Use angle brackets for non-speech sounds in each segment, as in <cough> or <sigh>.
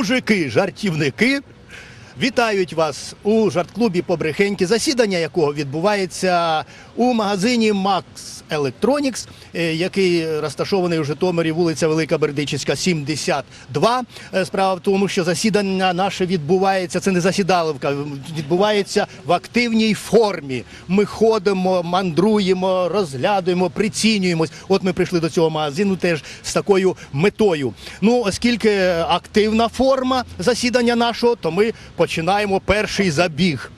Мужики, жартівники. Вітають вас у жарт-клубі Побрехеньки, засідання якого відбувається у магазині Max Electronics, е, який розташований у Житомирі, вулиця Велика Бердичівська, 72. Е, Справа в тому, що засідання наше відбувається, це не засідаловка, відбувається в активній формі. Ми ходимо, мандруємо, розглядуємо, прицінюємось. От ми прийшли до цього магазину теж з такою метою. Ну, оскільки активна форма засідання нашого, то ми починаємо перший забіг.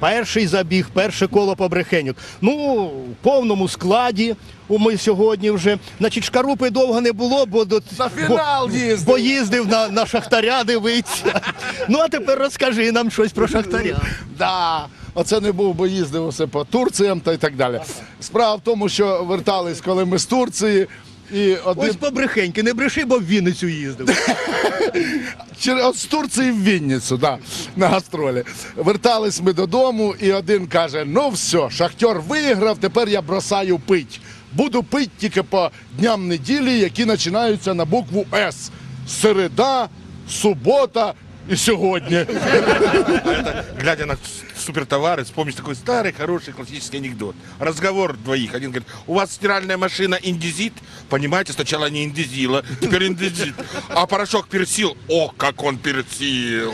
Перший забіг, перше коло побрехеньок. Ну, в повному складі. Ми сьогодні вже. Значить, шкарупи довго не було, бо до На фінал бо, їздив. бо їздив на, на шахтаря дивитися. Ну а тепер розкажи нам щось про шахтаря. Да. Оце не був, бо їздив усе по Турціям та й так далі. Справа в тому, що вертались, коли ми з Турції, і один Ось побрехеньки, не бреши, бо в Вінницю їздив. <laughs> Через з Турції в Вінницю, да, на гастролі. Вертались ми додому, і один каже: ну все, шахтер виграв, тепер я бросаю пить. Буду пить тільки по дням неділі, які починаються на букву С. Середа, субота і сьогодні. Глядя на супертовары, вспомнишь такой старый, хороший, классический анекдот. Разговор двоих. Один говорит, у вас стиральная машина индизит? Понимаете, сначала не индизила, теперь индизит. А порошок персил? О, как он персил!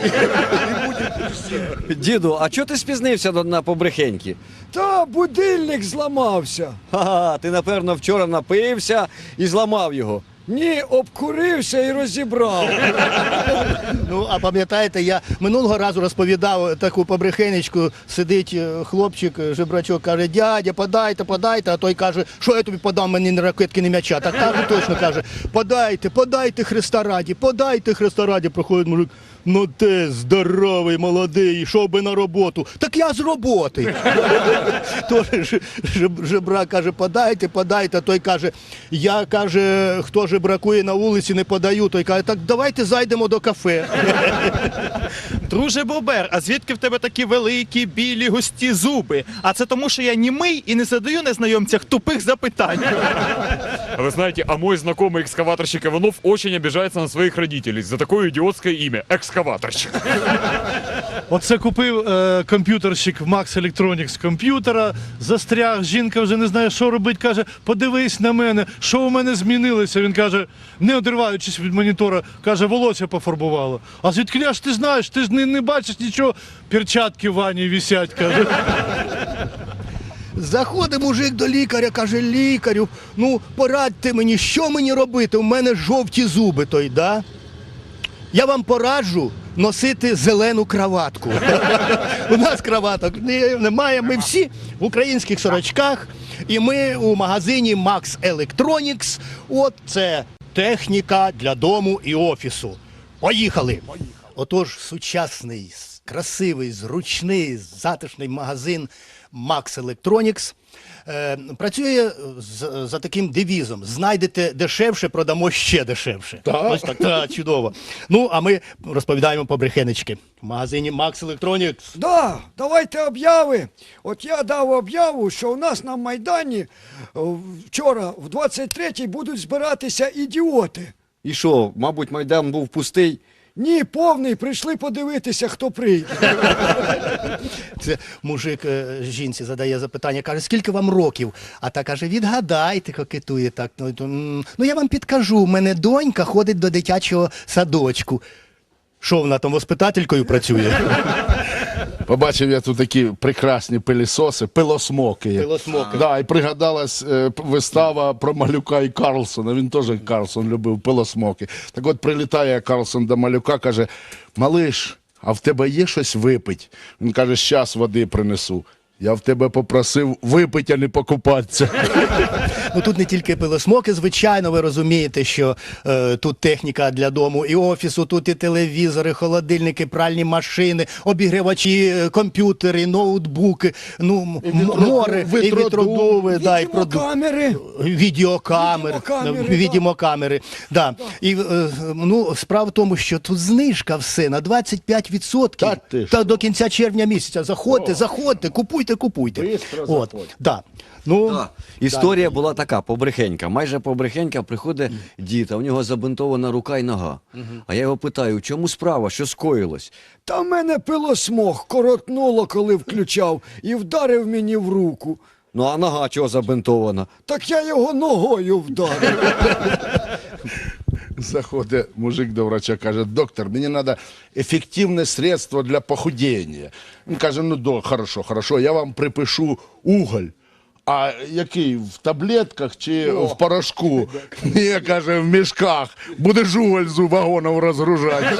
Діду, а чого ти спізнився до- на побрехеньки? Та будильник зламався. Ха-ха, ти напевно вчора напився і зламав його. Ні, обкурився і розібрав. Ну, а пам'ятаєте, я минулого разу розповідав таку побрехенечку, сидить е, хлопчик, е, жебрачок, каже, дядя, подайте, подайте, а той каже, що я тобі подам, мені не ракетки, не м'яча. Так так точно каже, подайте, подайте Христа раді, подайте Христа раді, проходить мужик. Ну ти здоровий, молодий, йшов би на роботу. Так я з роботи. <laughs> Тож ж- жеб- жебрак каже, подайте, подайте. А той каже, я каже, хто жебракує на вулиці, не подаю. Той каже, так давайте зайдемо до кафе. <laughs> Друже Бобер, а звідки в тебе такі великі, білі, густі зуби? А це тому, що я німий і не задаю незнайомцях тупих запитань. Вы знаете, а мой знакомый экскаваторщик Иванов очень обижается на своих родителей за такое идиотское имя – экскаваторщик. Оце купив е, комп'ютерщик в Max Electronics комп'ютера, застряг, жінка вже не знає, що робить, каже, подивись на мене, що у мене змінилося. Він каже, не одриваючись від монітора, каже, волосся пофарбувало. А звідки ж ти знаєш, ти ж не, не бачиш нічого, перчатки в ванні висять, каже. Заходить мужик до лікаря, каже, лікарю, ну порадьте мені, що мені робити? У мене жовті зуби той, да? Я вам пораджу носити зелену краватку. <laughs> У нас краваток немає. Ми всі в українських сорочках. І ми у магазині Max Electronics. От це техніка для дому і офісу. Поїхали! Отож, сучасний, красивий, зручний, затишний магазин Max Electronics працює з, за таким девізом: знайдете дешевше, продамо ще дешевше. Так. Ось так, так, чудово. Ну, а ми розповідаємо по брехенечки. В магазині Max Electronics Да, давайте обяви. От я дав об'яву, що у нас на Майдані о, вчора в 23-й будуть збиратися ідіоти. І що, мабуть, майдан був пустий? Ні, повний, прийшли подивитися, хто прийде. <laughs> Це мужик е, жінці задає запитання, каже, скільки вам років? А та каже, відгадайте, кокетує так. Ну, то, м, ну я вам підкажу, у мене донька ходить до дитячого садочку. Що вона там воспитателькою працює? <laughs> Побачив я тут такі прекрасні пилісоси, пилосмоки. Пилосмоки. Да, і пригадалась е, вистава про малюка і Карлсона. Він теж Карлсон любив пилосмоки. Так от прилітає Карлсон до малюка, каже: Малиш, а в тебе є щось випить? Він каже, щас води принесу. Я в тебе попросив випить, а не покупатися. Ну тут не тільки пилосмоки, звичайно, ви розумієте, що е, тут техніка для дому і офісу, тут і телевізори, холодильники, пральні машини, обігрівачі, е, комп'ютери, ноутбуки, ну м- вітро- море, і вітродуви. вітродуви, да, і проду... камери. Відеокамери, Відеокамери, е, відеокамери. Да. І е, ну, справа в тому, що тут знижка все на 25% Та ти та до кінця червня місяця. Заходьте, заходьте, купуйте купуйте. Бистро От, да. Ну, Да. Історія була така, побрехенька. Майже побрехенька приходить дід, а в нього забинтована рука і нога. А я його питаю, чому справа, що скоїлось? Та в мене пилосмог коротнуло, коли включав, і вдарив мені в руку. Ну а нога чого забинтована? Так я його ногою вдарив. <laughs> <laughs> Заходить мужик до врача, каже, доктор, мені треба ефективне средство для похудіння. Він каже, ну до, хорошо, хорошо, я вам припишу уголь. А який в таблетках чи в порошку? Ні, каже, в мішках. Будеш уголь з вагонів розгружати.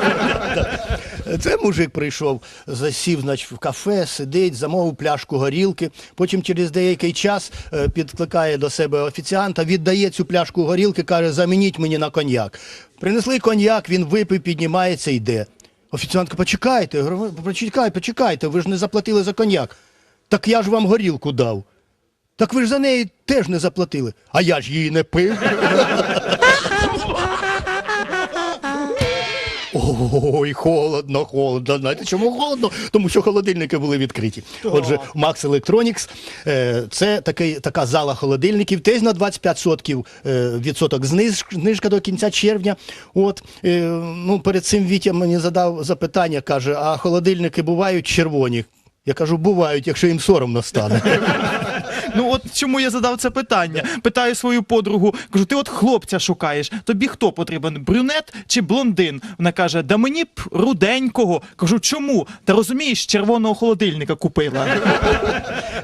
<laughs> Це мужик прийшов, засів значить, в кафе, сидить, замовив пляшку горілки. Потім через деякий час е, підкликає до себе офіціанта, віддає цю пляшку горілки, каже, замініть мені на коньяк. Принесли коньяк, він випив, піднімається, йде. Офіціантка, почекайте, почекайте, почекайте, ви ж не заплатили за коньяк. Так я ж вам горілку дав. Так ви ж за неї теж не заплатили. А я ж її не пив. Ой, холодно, холодно. Знаєте, чому холодно? Тому що холодильники були відкриті. Отже, Max Electronics е, це такий, така зала холодильників, теж на 25% е, відсоток зниж, знижка до кінця червня. От, е, ну, перед цим Вітя мені задав запитання, каже, а холодильники бувають червоні? Я кажу, бувають, якщо їм соромно стане. Ну от чому я задав це питання? Питаю свою подругу, кажу, ти от хлопця шукаєш. Тобі хто потрібен? Брюнет чи блондин? Вона каже, да мені б руденького. Кажу, чому? Та розумієш, червоного холодильника купила. <laughs>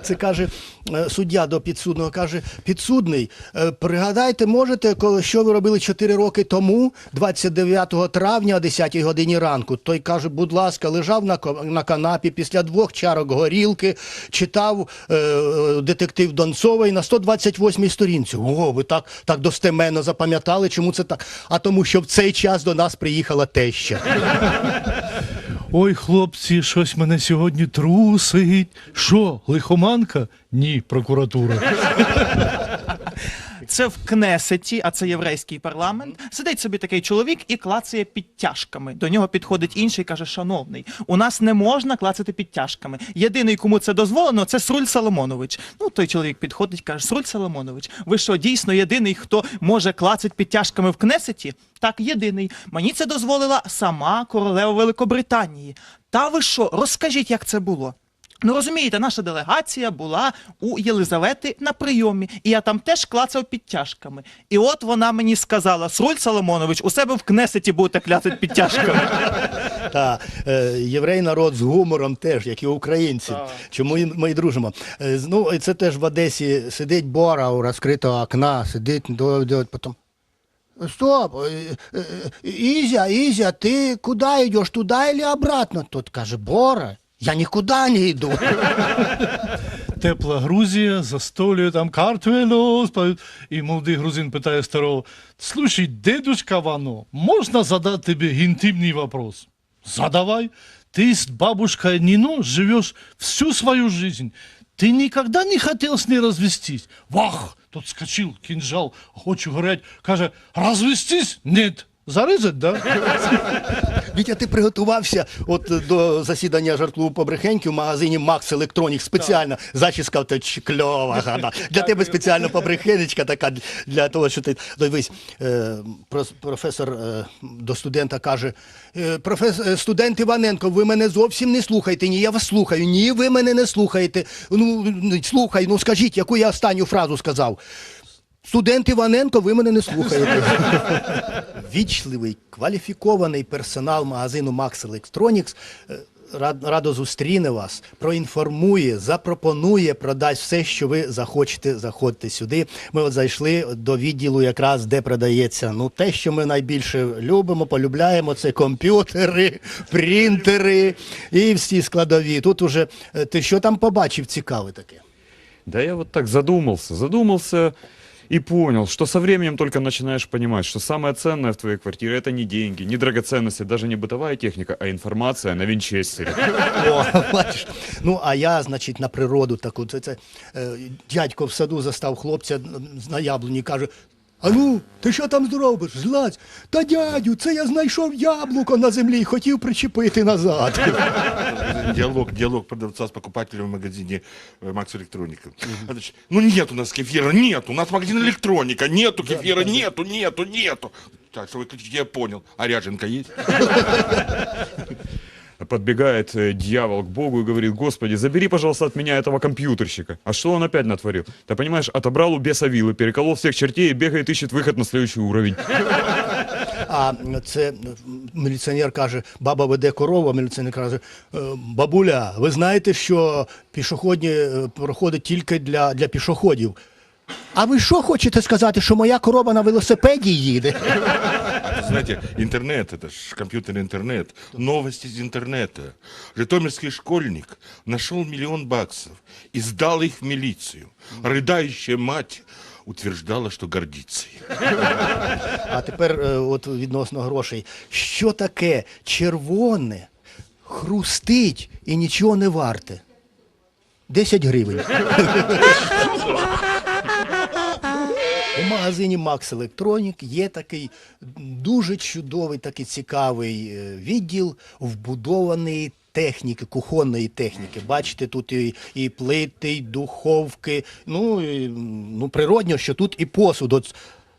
Це каже е, суддя до підсудного, каже, підсудний, е, пригадайте, можете, що ви робили 4 роки тому, 29 травня о 10 годині ранку. Той каже, будь ласка, лежав на, на канапі після двох чарок горілки, читав е, е, детектив Донцовий на 128 сторінці. О, ви так, так достеменно запам'ятали, чому це так? А тому, що в цей час до нас приїхала теща. Ой, хлопці, щось мене сьогодні трусить. Що, лихоманка? Ні, прокуратура. Це в Кнесеті, а це єврейський парламент. Сидить собі такий чоловік і клацає підтяжками. До нього підходить інший і каже: Шановний, у нас не можна клацати підтяжками. Єдиний, кому це дозволено, це Сруль Соломонович. Ну, той чоловік підходить і каже: Сруль Соломонович, ви що, дійсно єдиний, хто може клацати підтяжками в Кнесеті? Так, єдиний. Мені це дозволила сама королева Великобританії. Та ви що, розкажіть, як це було? Ну розумієте, наша делегація була у Єлизавети на прийомі, і я там теж клацав підтяжками. І от вона мені сказала: Сруль Соломонович, у себе в Кнесеті будете кляцати підтяжками. <laughs> Та е, єврей народ з гумором теж, як і українці. Чому і ми і дружимо? Е, ну, і це теж в Одесі сидить Бора у розкритого окна, сидить, до, до, потім. Стоп, е, е, Ізя, Ізя, ти куди йдеш, туди или обратно? Тот каже, Бора, я нікуди не йду. Тепла Грузія, застолює там картвело. спа- І молодий грузин питає старого, слушай, дедушка Вано, можна задати тобі інтимний вопрос? Задавай. Ты с бабушкой Нино живешь всю свою жизнь. Ты никогда не хотел с ней развестись? Вах! Тот скочил, кинжал, хочу горять. Каже, развестись? Нет. Зарезать, да? Вітя, ти приготувався от е, до засідання жарт-клубу побрехеньки в магазині Max Electronics спеціально. Зачіска тебе кльова. гарна. Для тебе спеціально побрехенечка така для того, що ти дивись. е, Професор е, до студента каже: «Е, професор, студент Іваненко, ви мене зовсім не слухаєте. Ні, я вас слухаю. Ні, ви мене не слухаєте. Ну ну, слухай, ну скажіть, яку я останню фразу сказав. Студент Іваненко, ви мене не слухаєте. Вічливий, кваліфікований персонал магазину Max Electronics е, радо зустріне вас, проінформує, запропонує, продасть все, що ви захочете. Заходьте сюди. Ми от зайшли до відділу, якраз де продається ну те, що ми найбільше любимо, полюбляємо, це комп'ютери, принтери і всі складові. Тут уже е, ти що там побачив цікаве таке? Да я вот так задумался, задумался и понял, что со временем только начинаешь понимать, что самое ценное в твоей квартире это не деньги, не драгоценности, даже не бытовая техника, а информация на винчестере. <laughs> Ну, а я, значить, на природу таку. Це, е, дядько в саду застав хлопця на яблуні, каже. А ну, ти що там зробиш? Злазь. Та дядю, це я знайшов яблуко на землі і хотів причепити назад. <laughs> Диалог, диалог продавца с покупателем в магазине э, Макс Электроника. А значит, Ну нет у нас кефира, нет, у нас магазин электроника, нету кефира, нету, нету, нету. Так, что вы кричите, я понял. А ряженка есть? <laughs> Подбегает э, дьявол к Богу и говорит, Господи, забери, пожалуйста, от меня этого компьютерщика. А что он опять натворил? Ты понимаешь, отобрал у беса вилы, переколол всех чертей и бегает, ищет выход на следующий уровень. А це м, міліціонер каже, баба веде корову, а міліціонер каже, «Е, бабуля, ви знаєте, що пішохідні е, проходить тільки для, для пішоходів. А ви що хочете сказати, що моя корова на велосипеді їде? А знаете, интернет, это ж компьютер интернет, новости из интернета. Житомирский школьник нашел миллион баксов и сдал их в милицию. Рыдающая мать утверждала, что гордится им. А тепер е, от відносно грошей. Що таке червоне, хрустить і нічого не варте? 10 гривень. <laughs> Магазині Макс Електронік є такий дуже чудовий, такий цікавий е, відділ вбудованої техніки, кухонної техніки. Бачите, тут і, і плити, і духовки. Ну, і, ну, природньо, що тут і посуд. От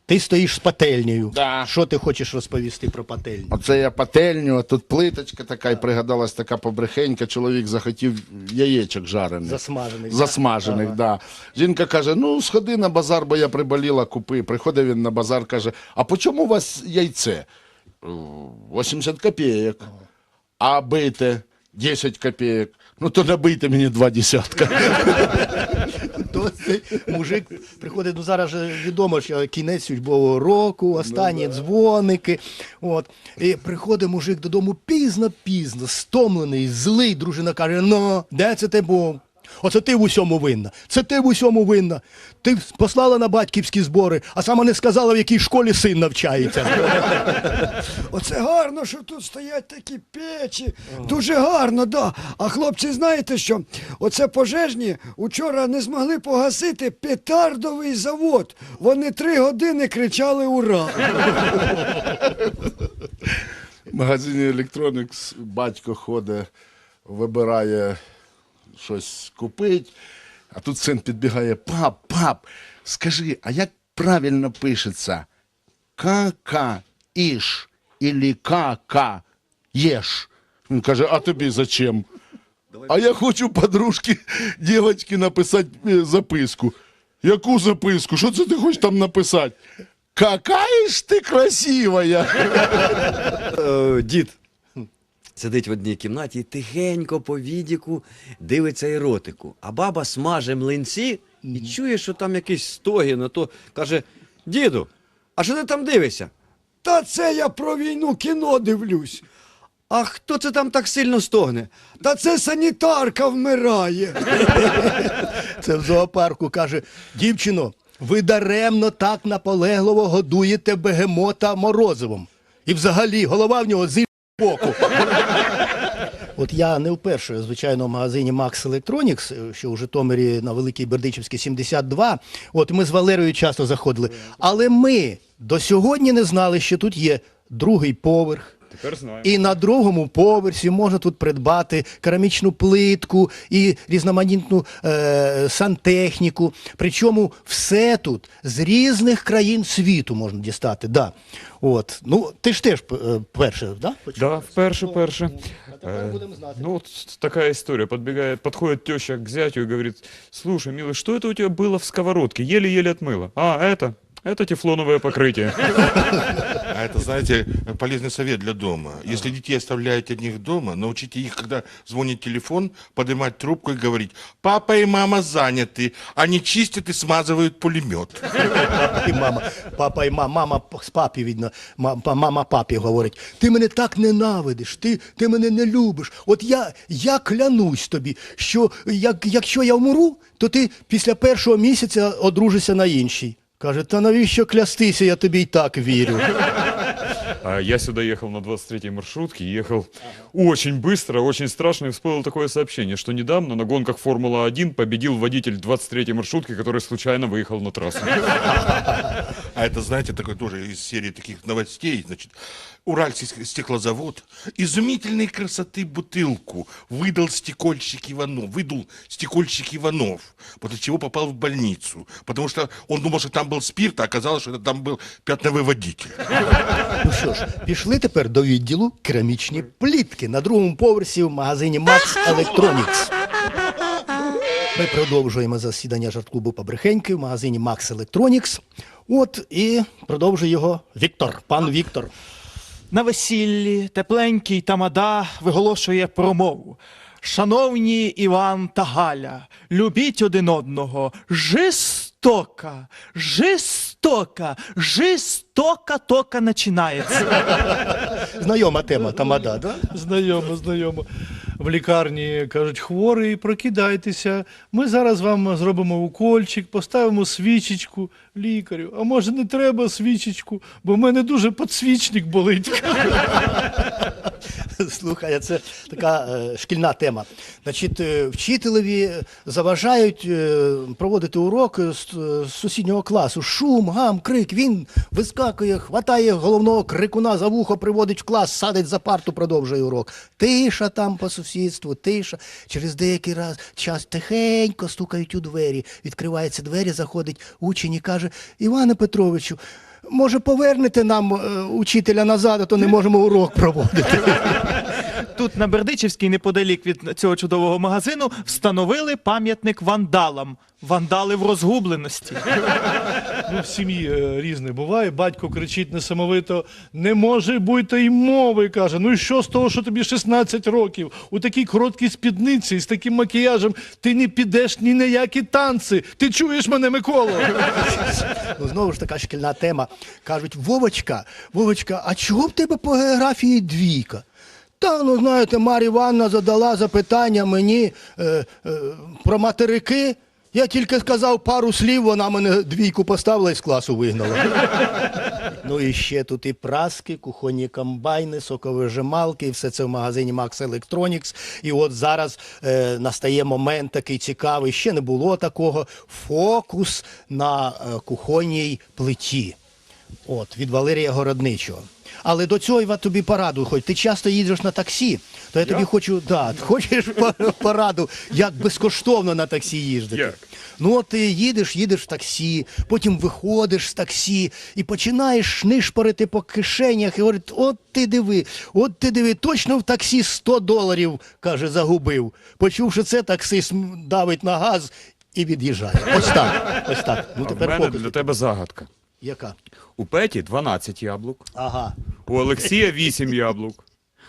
ти стоїш з пательнею. Да. Що ти хочеш розповісти про пательню? Оце я пательню, а тут плиточка така, і пригадалась така побрехенька, чоловік захотів яєчок жарених. Засмажених. Засмажених, Ага. да. Жінка каже: ну, сходи на базар, бо я приболіла, купи. Приходить він на базар, каже: а по чому у вас яйце? «Е, 80 копійок. А бите 10 копійок. Ну, то набийте мені два десятка. То цей мужик приходить, ну зараз же відомо, що кінець судьбового року, останні дзвоники. От. І приходить мужик додому пізно-пізно, стомлений, злий. Дружина каже: ну, де це ти був? Оце ти в усьому винна. Це ти в усьому винна. Ти послала на батьківські збори, а сама не сказала, в якій школі син навчається. <laughs> Оце гарно, що тут стоять такі печі. Дуже гарно, да. А хлопці, знаєте що? Оце пожежні учора не змогли погасити петардовий завод. Вони три години кричали ура. <laughs> В магазині Electronics батько ходить, вибирає щось купить, а тут син підбігає: пап, пап, скажи, а як правильно пишеться? Ка-ка іш ілі ка-ка єш? Він каже, а тобі зачем? А я хочу подружки, дівчинки, написати е, записку. Яку записку? Що це ти хочеш там написати? Какая ж ти красивая! Е, дід сидить в одній кімнаті і тихенько по відіку дивиться еротику. А баба смаже млинці і чує, що там якийсь стогін, а то каже: Діду, а що ти там дивишся? Та це я про війну кіно дивлюсь. А хто це там так сильно стогне? Та це санітарка вмирає. <laughs> Це в зоопарку каже: дівчино, ви даремно так наполегливо годуєте бегемота морозивом. І взагалі голова в нього з боку. От я не вперше, звичайно, в магазині Max Electronics, е, що у Житомирі на Великій Бердичівській 72. От ми з Валерою часто заходили. Але ми до сьогодні не знали, що тут є другий поверх. Теперь знаем. І на другому поверсі можна тут придбати керамічну плитку і різноманітну е, сантехніку. Причому все тут з різних країн світу можна дістати. Да. От. Ну, ти ж теж е, перше, да? почув? Да, вперше, перше. тепер Э, будем знать. Ну, вот такая история. Подбегает, подходит теща к зятю и говорит, слушай, милый, что это у тебя было в сковородке? Еле-еле отмыла. А, это? Это тефлоновое покрытие. А это, знаете, полезный совет для дома. Если детей оставляете одних дома, научите их, когда звонит телефон, поднимать трубку и говорить, папа и мама заняты, они чистят и смазывают пулемет. Папа і мама. Папа і мама, мама з папі, видно, мама, мама папі говорить, ти мене так ненавидиш, ти, ти мене не любиш. От я, я клянусь тобі, що як, якщо я вмру, то ти після першого місяця одружишся на іншій. Каже, та навіщо клястися, я тобі й так вірю. А я сюда ехал на 23-й маршрутке, ехал очень быстро, очень страшно, и всплыло такое сообщение, что недавно на гонках Формула-1 победил водитель 23-й маршрутки, который случайно выехал на трассу. А это, знаете, такой тоже из серии таких новостей, значит, Уральский стеклозавод изумительной красоты бутылку выдал стекольщик Иванов, выдул стекольщик Иванов, после чего попал в больницу, потому что он думал, что там был спирт, а оказалось, что это там был пятновый водитель. Ну що ж, пішли тепер до відділу керамічні плітки на другому поверсі в магазині Max Electronics. Ми продовжуємо засідання жарт-клубу Побрехеньки в магазині Max Electronics. От і продовжує його Віктор, пан Віктор. На весіллі тепленький тамада виголошує промову. Шановні Іван та Галя, любіть один одного, жистока, жистока, жистока тока починається. Знайома тема тамада, да? Знайомо, знайомо. В лікарні кажуть, хворий, прокидайтеся. Ми зараз вам зробимо укольчик, поставимо свічечку лікарю. А може не треба свічечку, бо в мене дуже подсвічник болить. <laughs> <laughs> Слухай, це така е, шкільна тема. Значить, е, вчителеві заважають е, проводити урок з, сусіднього класу. Шум, гам, крик. Він вискакує, хватає головного крикуна за вухо, приводить в клас, садить за парту, продовжує урок. Тиша там по сусідству, тиша. Через деякий раз час тихенько стукають у двері. Відкриваються двері, заходить учень і каже: Іване Петровичу. Може, повернете нам е, учителя назад, а то не можемо урок проводити. <laughs> Тут на Бердичівській, неподалік від цього чудового магазину, встановили пам'ятник вандалам. Вандали в розгубленості. Ну, в сім'ї е, різне буває. Батько кричить несамовито: не може бути й мови. каже. Ну і що з того, що тобі 16 років? У такій короткій спідниці з таким макіяжем ти не підеш ні на які танці. Ти чуєш мене, Микола? Ну, знову ж така шкільна тема. Кажуть, Вовочка, Вовочка, а чого в тебе по географії двійка? Та, ну знаєте, Мар'я Івановна задала запитання мені е, е, про материки. Я тільки сказав пару слів, вона мене двійку поставила і з класу вигнала. <laughs> ну і ще тут і праски, кухонні комбайни, соковижималки, і все це в магазині Max Electronics. І от зараз е, настає момент такий цікавий, ще не було такого. Фокус на е, кухонній плиті. От, від Валерія Городничого. Але до цього я тобі пораду, хоч ти часто їдеш на таксі, то я, тобі хочу, да, хочеш <laughs> пораду, як безкоштовно на таксі їздити. Як? Ну, от ти їдеш, їдеш в таксі, потім виходиш з таксі і починаєш нишпорити по кишенях і говорить, от ти диви, от ти диви, точно в таксі 100 доларів, каже, загубив. Почувши це, таксист давить на газ і від'їжджає. Ось так. Ось так. Ну А в тепер мене фокус. для тебе загадка. Яка? У Петі 12 яблук, Ага. у Олексія 8 яблук.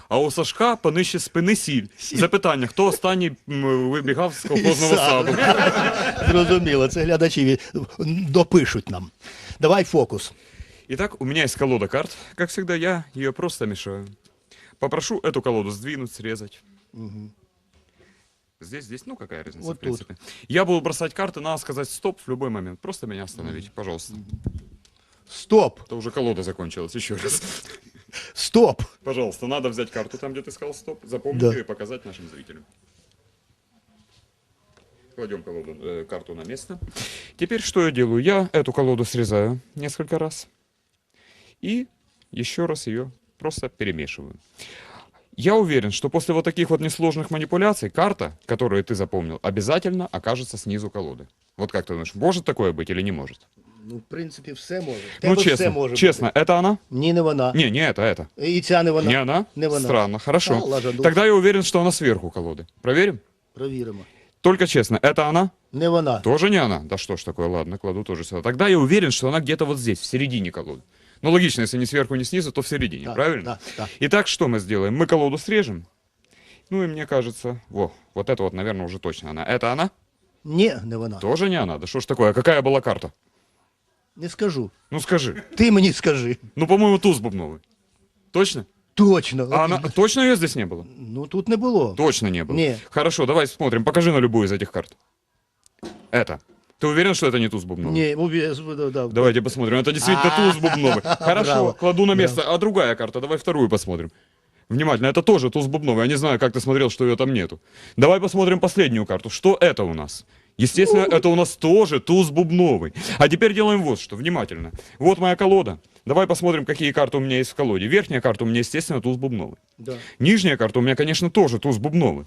А у Сашка понижче спини сіль. Запитання, хто останній м, вибігав з колхозного саду? <laughs> Зрозуміло, це глядачі від- допишуть нам. Давай фокус. Итак, у меня есть колода карт. Как всегда, я ее просто мешаю. Попрошу эту колоду сдвинуть, срезать. Здесь, здесь, ну какая разница, Вот в принципе. Я буду бросать карты, надо сказать стоп в любой момент. Просто меня остановить, пожалуйста. Стоп! Это уже колода закончилась, еще раз. Стоп! Пожалуйста, надо взять карту там, где ты сказал стоп, запомнить Да. ее и показать нашим зрителям. Кладем колоду, э, карту на место. Теперь что я делаю? Я эту колоду срезаю несколько раз и еще раз ее просто перемешиваю. Я уверен, что после вот таких вот несложных манипуляций карта, которую ты запомнил, обязательно окажется снизу колоды. Вот как ты думаешь, может такое быть или не может? Ну, в принципі, все може. В ну, тебе все честно, може честно, бути. это она? Ні, не вона. Не, не это, это. І ця не вона. Не она? Не вона. Странно, хорошо. А, ладно, Тогда я уверен, что она сверху колоды. Проверим? Провіримо. Только честно, это она? Не вона. Тоже не она? Да что ж такое, ладно, кладу тоже сюда. Тогда я уверен, что она где-то вот здесь, в середине колоды. Ну, логично, если не сверху, не снизу, то в середине, Да, правильно? да, да. Итак, что мы сделаем? Мы колоду срежем. Ну, и мне кажется, во, вот это вот, наверное, уже точно она. Это она? Ні, не вона. Тоже не она? Да что ж такое, а какая была карта? Не скажу. Ну, скажи. Ти мені скажи. Ну, по-моему, туз бубновый. Точно? Точно. А она, точно ее здесь не было? Ну тут не було. Точно не было. Не. Хорошо, давай смотрим. Покажи на любую из этих карт. Это. Ты уверен, что это не туз бубновый? Ні, уві- да, да. Давайте посмотрим. Это действительно туз бубновый. <laughs> Хорошо, Браво. кладу на место. А другая карта, давай вторую посмотрим. Внимательно, это тоже туз бубновый. Я не знаю, как ты смотрел, что ее там нету. Давай посмотрим последнюю карту. Что это у нас? Естественно, это у нас тоже туз бубновый. А теперь делаем вот что. Внимательно. Вот моя колода. Давай посмотрим, какие карты у меня есть в колоде. Верхняя карта у меня, естественно, туз бубновый. Да. Нижняя карта у меня, конечно, тоже туз бубновый.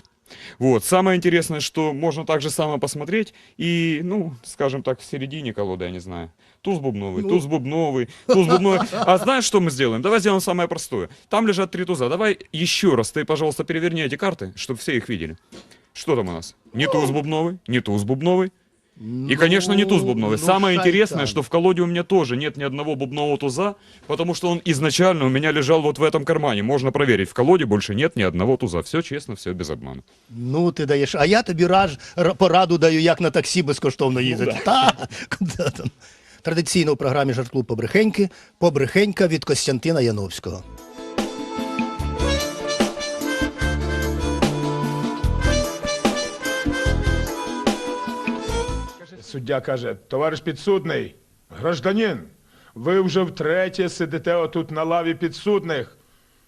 Вот. Самое интересное, что можно так же самое посмотреть и, ну, скажем так, в середине колоды, я не знаю. Туз бубновый, туз бубновый, туз бубновый. А знаешь, что мы сделаем? Давай сделаем самое простое. Там лежат три туза. Давай еще раз ты, пожалуйста, переверни эти карты, чтобы все их видели. Что там у нас? Не туз бубновый, не туз бубновый. И, конечно, не туз бубновый. ну, Самое шайтан. интересное, что в колоде у меня тоже нет ни одного бубнового туза, потому что он изначально у меня лежал вот в этом кармане. Можно проверить, в колоде больше нет ни одного туза. Все честно, все без обмана. Ну, ти даєш. А я тобі раж, р- пораду даю, як на таксі безкоштовно їздити. Та, <laughs> куди там? Традиційно у програмі «Жарт-клуб Побрехеньки. Побрехенька від Костянтина Яновського. Суддя каже: товариш підсудний, гражданин, ви вже втретє сидите отут на лаві підсудних.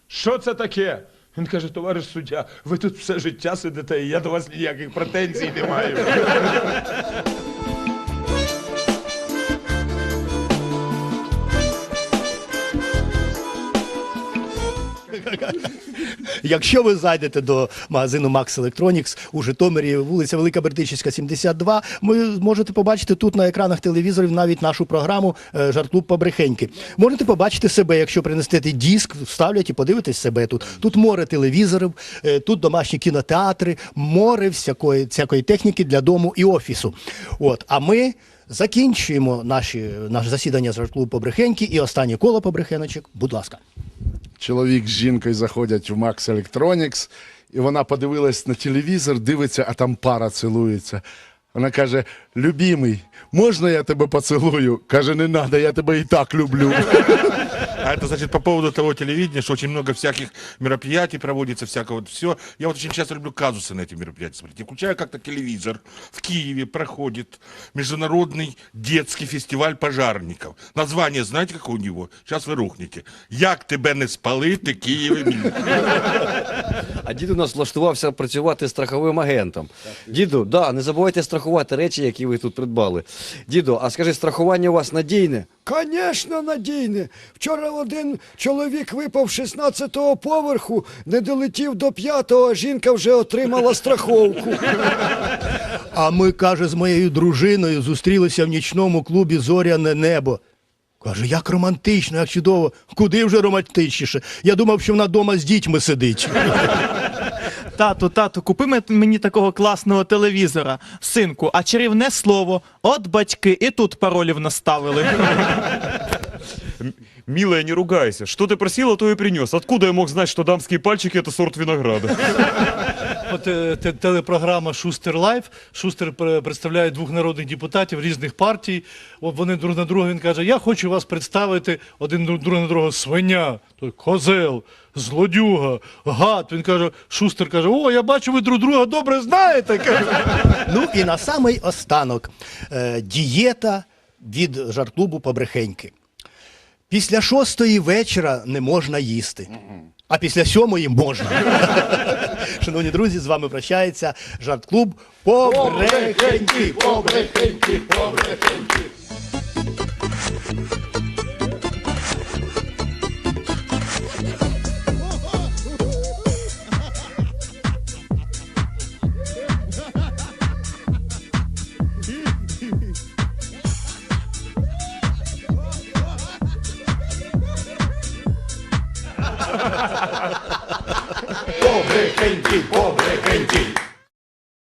Що це таке? Він каже, товариш суддя, ви тут все життя сидите, і я до вас ніяких претензій не маю. Якщо ви зайдете до магазину Max Electronics у Житомирі, вулиця Велика Бердичівська, 72, ви можете побачити тут на екранах телевізорів навіть нашу програму е, «Жарт-клуб Побрехеньки. Можете побачити себе, якщо принесете диск, вставлять і подивитесь себе тут. Тут море телевізорів, е, тут домашні кінотеатри, море всякої, всякої техніки для дому і офісу. От, а ми. Закінчуємо наші, наше засідання з «Жарт-клубу Побрехеньки і останнє коло побрехеночок. Будь ласка. Чоловік з жінкою заходять в Max Electronics, і вона подивилась на телевізор, дивиться, а там пара цілується. Вона каже: Любімий, можна я тебе поцілую? Каже, не треба, я тебе і так люблю. А это значит по поводу того телевидения, что очень много всяких мероприятий проводится, всякого вот все. Я вот очень часто люблю казусы на эти мероприятия смотреть. Я включаю как-то телевизор. В Киеве проходит международный детский фестиваль пожарников. Название знаете, какое у него? Сейчас вы рухнете. Як тебе не спалити, Києве мій. А дід у нас влаштувався працювати страховим агентом. Діду, да, не забувайте страхувати речі, які ви тут придбали. Діду, а скажи, страхування у вас надійне? Конечно, надійне. Вчора один чоловік випав з 16-го поверху, не долетів до п'ятого, а жінка вже отримала страховку. А ми, каже, з моєю дружиною зустрілися в нічному клубі Зоряне небо. Каже, як романтично, як чудово. Куди вже романтичніше? Я думав, що вона вдома з дітьми сидить. Тату, тату, купи мені такого класного телевізора. Синку, а чарівне слово. От батьки і тут паролів наставили. Милая, не ругайся. Что ты просила, то и принес. Откуда я мог знать, что дамские пальчики это сорт винограда? От телепрограма Шустер Лайф. Шустер представляє двох народних депутатів різних партій. Вони друг на друга він каже: Я хочу вас представити один друг на другого свиня, той козел, злодюга, гад. Він каже, Шустер каже: О, я бачу, ви друг друга добре знаєте. <laughs> Каже. Ну і на самий останок е, дієта від жарт-клубу Побрехеньки. Після шостої вечора не можна їсти. А після сьомої можна. <laughs> Шановні друзі, з вами прощається жарт-клуб Побрехеньки. Побрехеньки, побрехеньки. <laughs> Побрехеньки, побрехеньки.